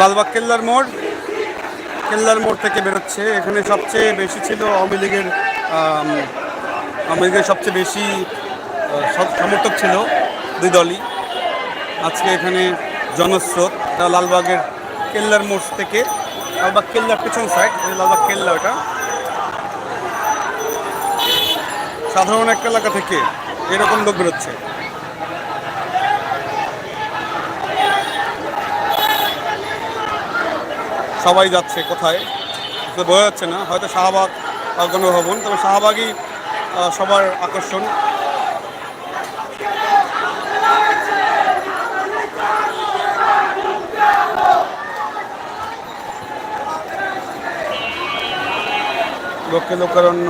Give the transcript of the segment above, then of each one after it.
লালবাগ কেল্লার মোড়। কেল্লার মোড় থেকে বেরোচ্ছে। এখানে সবচেয়ে বেশি ছিল আওয়ামী লীগের আওয়ামী লীগের সবচেয়ে বেশি সমর্থক ছিল দুই দলই। আজকে এখানে জনস্রোত লালবাগের কেল্লার মোড় থেকে। লালবাগ কেল্লার পেছন সাইড লালবাগ কেল্লা ওটা। সাধারণ একটা এলাকা থেকে এরকম লোক বেরোচ্ছে। সবাই যাচ্ছে কোথায়? তো বোঝা যাচ্ছে না, হয়তো শাহবাগ গণভবন, তবে শাহবাগই সবার আকর্ষণ। লোকে লোকারণ্য।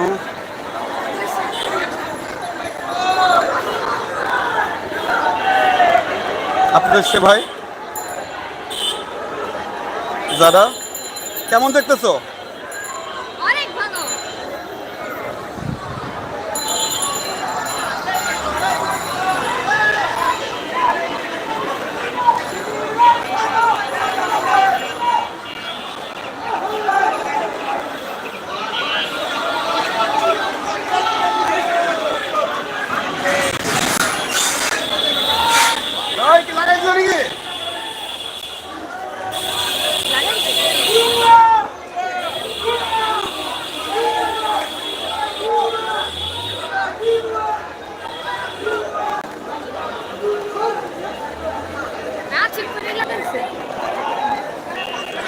আপনাদের সে ভাই? যারা? কেমন দেখতেছো অনেক ভালো না ঠিক করে লাগাইছে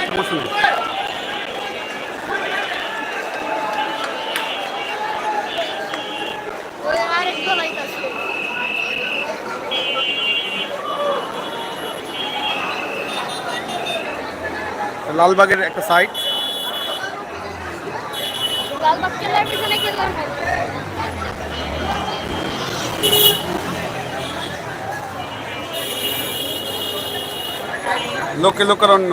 সমস্যা নেই। ওই আরেক গলাইতাছে লালবাগের একটা সাইট লোকে লোকের অন্য লোকারণ্য।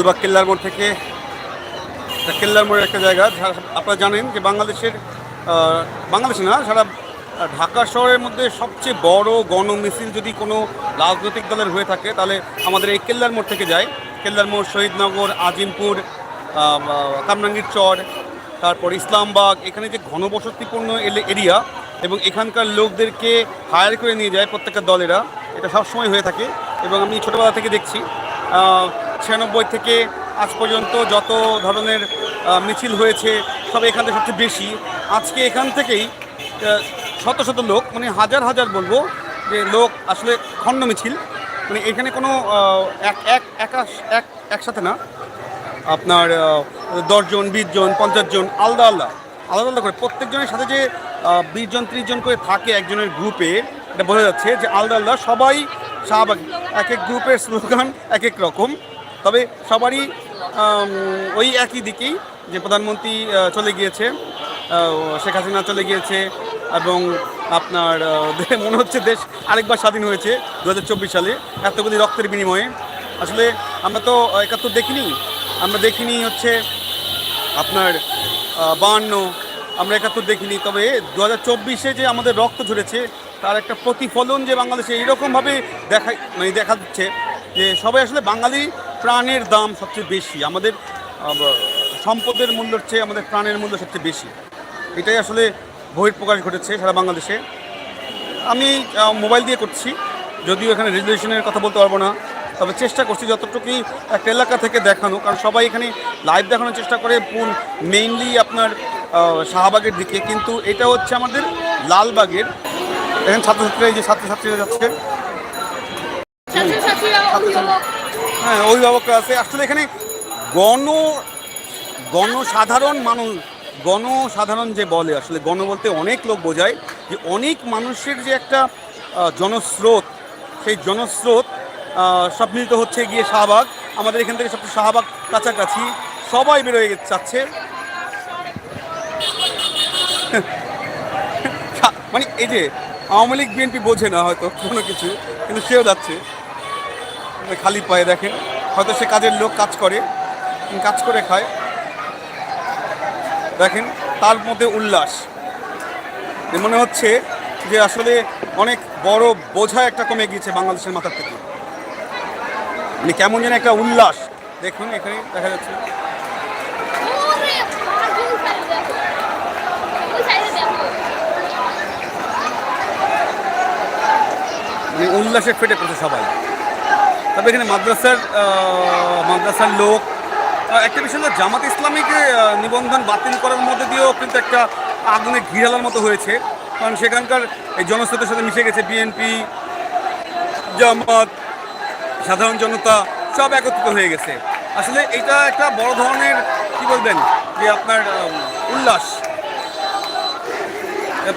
লালবাগ কেল্লার মোড় থেকে কেল্লার মোড়ের একটা জায়গা। আপনারা জানেন যে বাংলাদেশের বাংলাদেশে না, সারা ঢাকা শহরের মধ্যে সবচেয়ে বড় গণমিছিল যদি কোনো রাজনৈতিক দলের হয়ে থাকে, তাহলে আমাদের এই কেল্লার মোড় থেকে যায়। কেল্লার মোড় শহীদনগর, আজিমপুর কামরাঙ্গীর চর, তারপর ইসলামবাগ, এখানে যে ঘনবসতিপূর্ণ এলে- এরিয়া এবং এখানকার লোকদেরকে হায়ার করে নিয়ে যায় প্রত্যেকটা দলেরা, এটা সবসময় হয়ে থাকে। এবং আমি ছোটোবেলা থেকে দেখছি ছিয়ানব্বই থেকে আজ পর্যন্ত যত ধরনের মিছিল হয়েছে সব এখান থেকে সবচেয়ে বেশি। আজকে এখান থেকেই শত শত লোক মানে হাজার হাজার বলব যে লোক আসলে খণ্ড মিছিল। মানে এখানে কোনো এক এক একা এক একসাথে না। আপনার দশজন বিশ জন পঞ্চাশ জন আলাদা আলাদা আলাদা আলাদা করে। প্রত্যেকজনের সাথে যে আহ, বিশ জন ত্রিশ জন করে থাকে একজনের গ্রুপে এটা বোঝা যাচ্ছে যে আলাদা আলাদা সবাই শাহবাগ। এক এক গ্রুপের স্লোগান এক এক রকম। তবে সবারই ওই একই দিকেই যে প্রধানমন্ত্রী চলে গিয়েছে শেখ হাসিনা চলে গিয়েছে এবং আপনার মনে হচ্ছে দেশ আরেকবার স্বাধীন হয়েছে দু হাজার চব্বিশ সালে, এতগুলি রক্তের বিনিময়ে। আসলে আমরা তো একাত্তর দেখিনি, আমরা দেখিনি হচ্ছে আপনার বাহান্ন আমরা একাত্তর দেখিনি, তবে দু হাজার চব্বিশে যে আমাদের রক্ত ঝরেছে, তার একটা প্রতিফলন যে বাংলাদেশে এইরকমভাবে দেখা মানে দেখা যাচ্ছে যে সবাই আসলে বাঙালি প্রাণের দাম সবচেয়ে বেশি। আমাদের সম্পদের মূল্যের চেয়ে আমাদের প্রাণের মূল্য সবচেয়ে বেশি। এটাই আসলে বহিঃপ্রকাশ ঘটেছে সারা বাংলাদেশে। আমি মোবাইল দিয়ে করছি, যদিও এখানে রেজুলেশনের কথা বলতে পারব না। তবে চেষ্টা করছি যতটুকুই একটা এলাকা থেকে দেখানো, কারণ সবাই এখানে লাইভ দেখানোর চেষ্টা করে মেইনলি আপনার শাহবাগের দিকে। কিন্তু এটা হচ্ছে আমাদের লালবাগের। এখানে ছাত্রছাত্রীরা যে ছাত্রছাত্রীরা যাচ্ছে। হ্যাঁ অভিভাবকরা আছে। আসলে এখানে গণ, গণসাধারণ মানুষ, গণসাধারণ যে বলে, আসলে গণ বলতে অনেক লোক বোঝায় যে অনেক মানুষের যে একটা জনস্রোত, সেই জনস্রোত সব মিলিত হচ্ছে গিয়ে শাহবাগ। আমাদের এখান থেকে সবচেয়ে শাহবাগ কাছাকাছি সবাই বেরোয় যাচ্ছে মানে এই যে আওয়ামী লীগ, বিএনপি বোঝে না হয়তো কোনো কিছু, কিন্তু সেও যাচ্ছে। খালি পায়ে দেখেন। হয়তো সে কাজের লোক কাজ করে কাজ করে খায়। দেখেন, তার মধ্যে উল্লাস। মনে হচ্ছে যে আসলে অনেক বড় বোঝা একটা কমে গিয়েছে বাংলাদেশের মাথার থেকে। মানে কেমন যেন একটা উল্লাস। দেখুন, এখানে দেখা যাচ্ছে। মানে উল্লাসে ফেটে পড়ছে সবাই। তবে এখানে মাদ্রাসার মাদ্রাসার লোক একটা বিষয় জামাত ইসলামীকে নিবন্ধন বাতিল করার মধ্যে দিয়েও কিন্তু একটা আগুনে ঘিরালার মতো হয়েছে। কারণ সেখানকার এই জনস্রোতের সাথে মিশে গেছে বিএনপি জামাত, সাধারণ জনতা, সব একত্রিত হয়ে গেছে। আসলে এটা একটা বড় ধরনের, কি বলবেন, যে আপনার উল্লাস।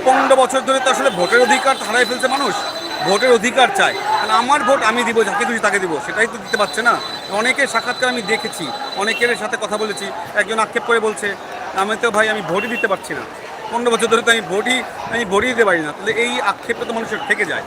পনেরো বছর ধরে তো আসলে ভোটের অধিকার হারাই ফেলছে মানুষ। ভোটের অধিকার চায় তাহলে আমার ভোট আমি দিব, যাকে খুশি তাকে দিব, সেটাই তো দিতে পারছে না। অনেকের সাক্ষাৎকার আমি দেখেছি, অনেকের সাথে কথা বলেছি, একজন আক্ষেপ করে বলছে, আমি তো ভাই, আমি ভোটই দিতে পারছি না। পনেরো বছর ধরে তো আমি ভোটই আমি ভোটই দিতে পারি না। তাহলে এই আক্ষেপটা তো মানুষের থেকে যায়।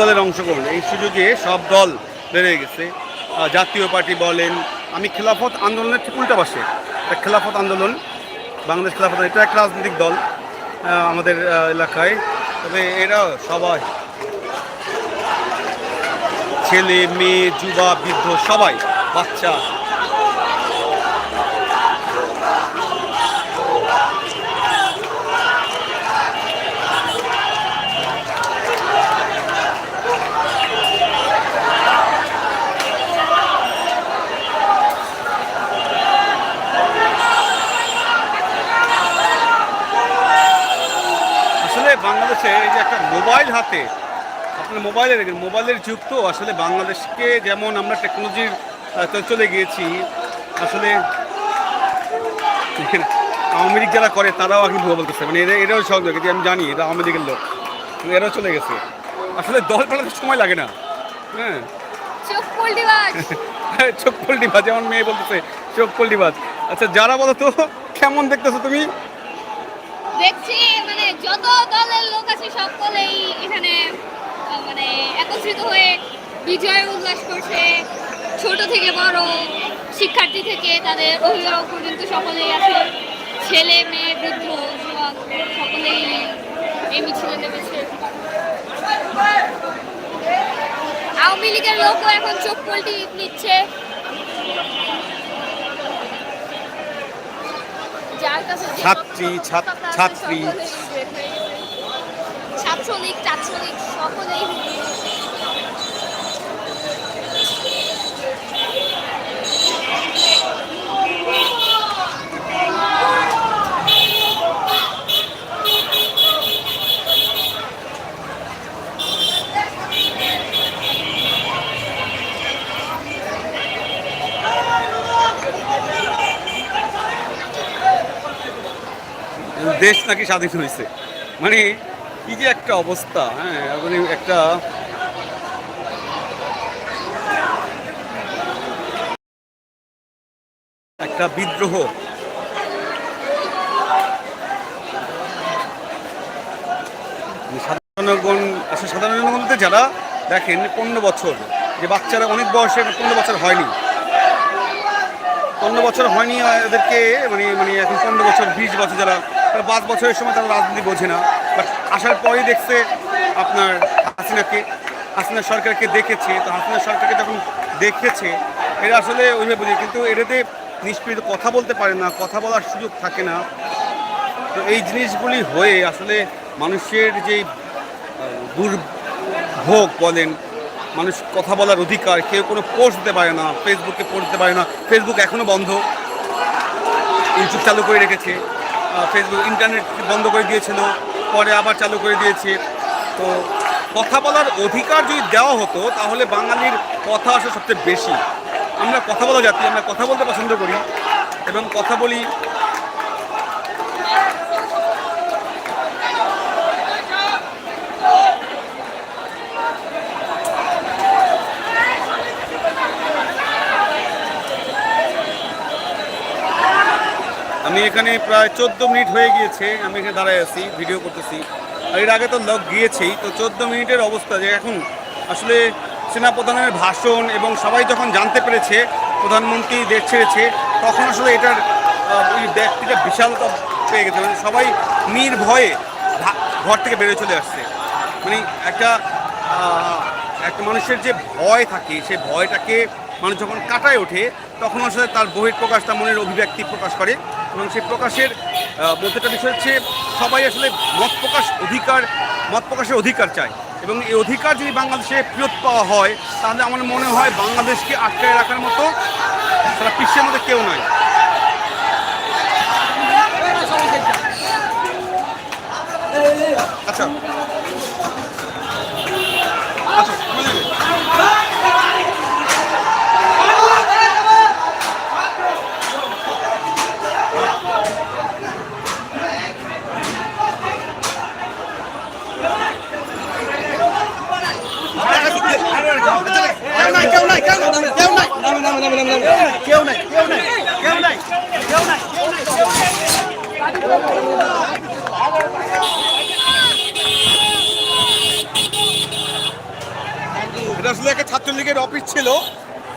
দলের অংশগ্রহণ। এই সুযোগে সব দল বেড়ে গেছে। জাতীয় পার্টি বলেন, আমি খেলাফত আন্দোলনের ঠিক উল্টা পাশে। খেলাফত আন্দোলন, বাংলাদেশ খেলাফত এটা এক রাজনৈতিক দল আমাদের এলাকায়। তবে এরা সবাই ছেলে, মেয়ে, যুবা, বৃদ্ধ, সবাই বাচ্চা। আসলে এই যে একটা মোবাইল হাতে আপনার মোবাইলের মোবাইলের যুগ তো আসলে বাংলাদেশকে যেমন আমরা টেকনোলজির চলে গিয়েছি আসলে আওয়ামী লীগ যারা করে তারাও এখন ভুয়া বলতেছে। মানে এরা এরাও সব লোক আমি জানি এরা আওয়ামী লীগের লোক। এরাও চলে গেছে। আসলে দল পালাতে সময় লাগে না। হ্যাঁ। চোখ পোল্টি বাজ। চোখ পল্টিবাজ যেমন মেয়ে বলতেছে চোখ পল্টিবাজ আচ্ছা যারা বলো তো কেমন দেখতেছো তুমি? দেখছি। যত দলের লোক আছে, সকলেই এখানে মানে একত্রিত হয়ে বিজয় উল্লাস করছে। ছোট থেকে বড় শিক্ষার্থী থেকে তাদের অভিভাবক পর্যন্ত সকলেই আছে। ছেলে, মেয়ে, বৃদ্ধ সকলেই এই মিছিলে নেমেছে। আওয়ামী লীগের লোকও এখন চোখ পল্টি নিচ্ছে। ছাত্রী, ছাত্রী। গেছে। ছাত্রলীগ ছাত্রলীগ সকলেই দেশ নাকি স্বাধীন হয়েছে। মানে কি যে একটা অবস্থা হ্যাঁ মানে একটা একটা বিদ্রোহ। মানে সাধারণগণ আসলে সাধারণ জনগণ বলতে যারা দেখেন পনেরো বছর, যে বাচ্চারা অনেক বয়সে পনেরো বছর হয়নি। পনেরো বছর হয়নি, এদেরকে মানে মানে এখন পনেরো বছর, বিশ বছর যারা পাঁচ বছরের সময় তারা রাজনীতি বোঝে না বাট আসার পরেই দেখছে আপনার হাসিনাকে, হাসিনা সরকারকে দেখেছে, তো হাসিনা সরকারকে যখন দেখেছে, এরা আসলে ওইভাবে বোঝে কিন্তু এটাতে নিষ্পৃত কথা বলতে পারে না, কথা বলার সুযোগ থাকে না। তো এই জিনিসগুলি হয়ে আসলে মানুষের যে দুর্ভোগ বলেন, মানুষ কথা বলার অধিকার, কেউ কোনো পোস্ট দিতে পারে না ফেসবুকে পোস্ট দিতে পারে না ফেসবুক এখনও বন্ধ ইউটিউব চালু করে রেখেছে। ফেসবুক ইন্টারনেট বন্ধ করে দিয়েছিল, পরে আবার চালু করে দিয়েছে। তো কথা বলার অধিকার যদি দেওয়া হতো, তাহলে বাঙালির কথা আসা সবচেয়ে বেশি। আমরা কথা বলা জাতি, আমরা কথা বলতে পছন্দ করি এবং কথা বলি আমি এখানে প্রায় চোদ্দ মিনিট হয়ে গিয়েছে, আমি এখানে দাঁড়ায় আছি ভিডিও করতেছি। আর এর আগে তো লোক গিয়েছেই, তো চোদ্দ মিনিটের অবস্থা যে এখন আসলে সেনাপ্রধানের ভাষণ এবং সবাই যখন জানতে পেরেছে, প্রধানমন্ত্রী দেশ ছেড়েছে, তখন আসলে এটার ওই ব্যক্তিটা বিশালতা পেয়ে গেছে মানে সবাই নির্ভয়ে ঘর থেকে বেরিয়ে চলে আসছে। মানে একটা একটা মানুষের যে ভয় থাকে সেই ভয়টাকে মানুষ যখন কাটায় ওঠে, তখন আসলে তার বহির প্রকাশ তার মনের অভিব্যক্তি প্রকাশ করে। এবং সেই প্রকাশের আহ, মধ্যটা বিষয় হচ্ছে সবাই আসলে মত প্রকাশ অধিকার মত প্রকাশের অধিকার চায়। এবং এই অধিকার যদি বাংলাদেশে ফেরত পাওয়া হয় তাহলে আমার মনে হয় বাংলাদেশকে আটকায় রাখার মতো তারা বিশ্বের মধ্যে কেউ নয় আচ্ছা বুঝলি? কেউ নাই কেউ নাই কেউ নাই কেউ নাই নামে নামে নামে নামে নামে কেউ নাই কেউ নাই কেউ নাই কেউ নাই কেউ নাই কেউ নাই ছাত্রলীগের অফিস ছিল।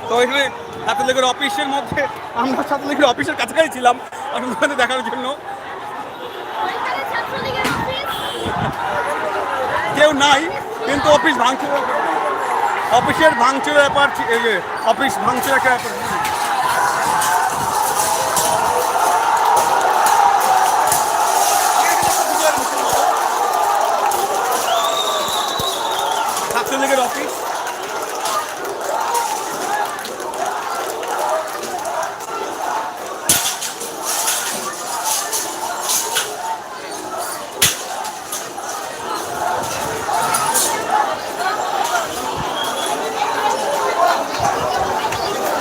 তো এখানে ছাত্রলীগের অফিসের মধ্যে আমরা ছাত্রলীগের অফিসের কাছাকাছি ছিলাম আপনাদের দেখার জন্য। কেউ নাই, কিন্তু অফিস ভাঙচুর অফিসের ভাঙচুর ব্যাপার অফিস ভাঙচুর একটা ব্যাপার ছাত্রলীগের অফিস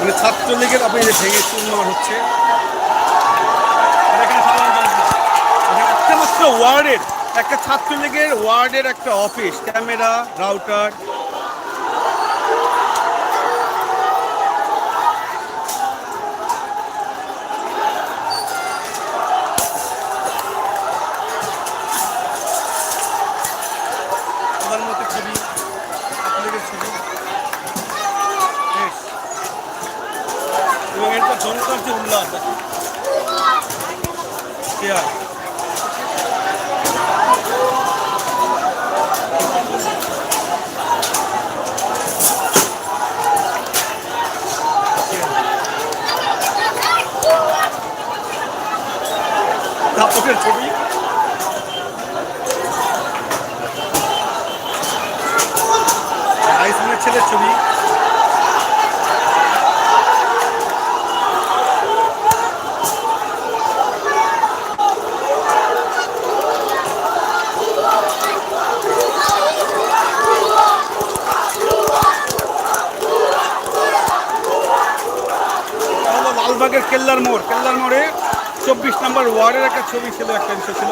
মানে ছাত্রলীগের অফিসে ভেঙে চুরমার হচ্ছে ওয়ার্ডের একটা ছাত্রলীগের ওয়ার্ডের একটা অফিস ক্যামেরা রাউটার জনতার যে উল্লাস দেখেন। চেয়ার দাপটের ছবি আইসনের ছেলের ছবি এটা হলো লালবাগের কেল্লার মোড়। কেল্লার মোড়ে চব্বিশ নম্বর ওয়ার্ডের একটা ছবি ছিল একটা ছিল।